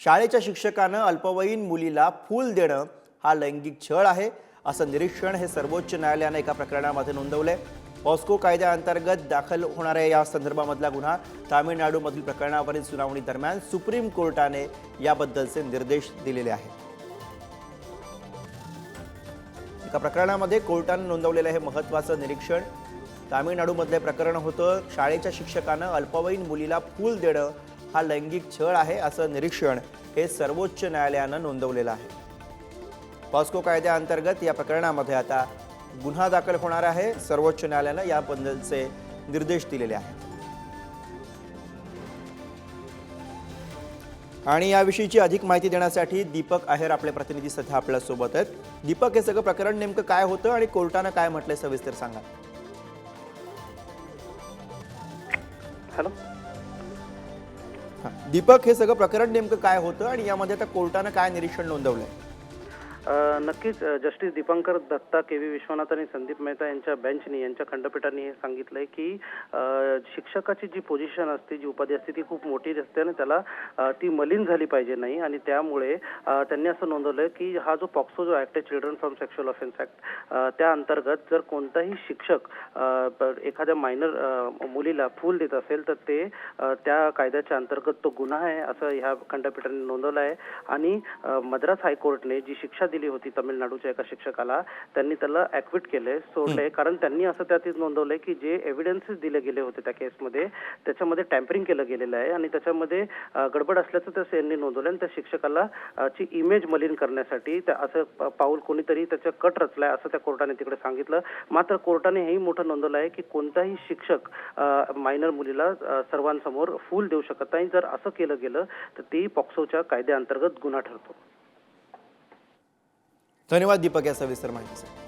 शाळेच्या शिक्षकानं अल्पवयीन मुलीला फूल देणं हा लैंगिक छळ आहे असं निरीक्षण हे सर्वोच्च न्यायालयानं एका प्रकरणामध्ये नोंदवलंय. पॉस्को कायद्याअंतर्गत दाखल होणाऱ्या या संदर्भामधला गुन्हा तामिळनाडूमधील प्रकरणावरील सुनावणी दरम्यान सुप्रीम कोर्टाने याबद्दलचे निर्देश दिलेले आहेत. एका प्रकरणामध्ये कोर्टानं नोंदवलेलं हे महत्त्वाचं निरीक्षण तामिळनाडूमधलं प्रकरण होतं शाळेच्या शिक्षकानं अल्पवयीन मुलीला फूल देणं हा लैंगिक छळ आहे असं निरीक्षण हे सर्वोच्च न्यायालयानं नोंदवलेलं आहे. पॉस्को कायद्याअंतर्गत या प्रकरणामध्ये आता गुन्हा दाखल होणार आहे. सर्वोच्च न्यायालयानं याबद्दलचे निर्देश दिलेले आहेत. आणि याविषयीची अधिक माहिती देण्यासाठी दीपक आहेर आपले प्रतिनिधी सध्या आपल्यासोबत आहेत दीपक हे सगळं प्रकरण नेमकं काय होतं आणि कोर्टानं काय म्हटलंय सविस्तर सांगा. हॅलो. दीपक हे सगळं प्रकरण नेमकं काय होतं आणि यामध्ये आता कोर्टानं काय निरीक्षण नोंदवलंय? नक्कीच justice Dipankar Datta K V Vishwanath आणि संदीप मेहता यांच्या बेंचनी यांच्या खंडपीठाने हे सांगितलंय की शिक्षकाची जी पोझिशन असते जी उपाधी असते ती खूप मोठी असते आणि त्याला ती मलिन झाली पाहिजे नाही. आणि त्यामुळे त्यांनी असं नोंदवलं की हा जो पॉक्सो जो ऍक्ट आहे children from sexual offence act त्या अंतर्गत जर कोणताही शिक्षक एखाद्या मायनर मुलीला फूल देत असेल तर ते त्या कायद्याच्या अंतर्गत तो गुन्हा आहे असं ह्या खंडपीठाने नोंदवलं आहे आणि मद्रास हायकोर्टने जी शिक्षा दिली होती तामिळनाडूच्या एका शिक्षकाला. त्यांनी त्याला ऍक्विट केले सोडले कारण त्यांनी असं त्यात नोंदवलंय की जे एव्हिडन्सेस दिले गेले होते त्या केसमध्ये त्याच्यामध्ये टॅम्परिंग केलं गेलेलं आहे. आणि त्याच्यामध्ये गडबड असल्याचं त्या यांनी नोंदवलं आणि त्या शिक्षकाला ची इमेज मलिन करण्यासाठी त्या असं पाऊल कोणीतरी त्याचं कट रचलाय असं त्या कोर्टाने तिकडे सांगितलं. मात्र कोर्टाने हेही मोठं नोंदवलं आहे की कोणताही शिक्षक मायनर मुलीला सर्वांसमोर फूल देऊ शकत नाही. जर असं केलं गेलं तर ती पॉक्सोच्या कायद्याअंतर्गत गुन्हा ठरतो. धन्यवाद दीपक या सविस्तर माहितीसाठी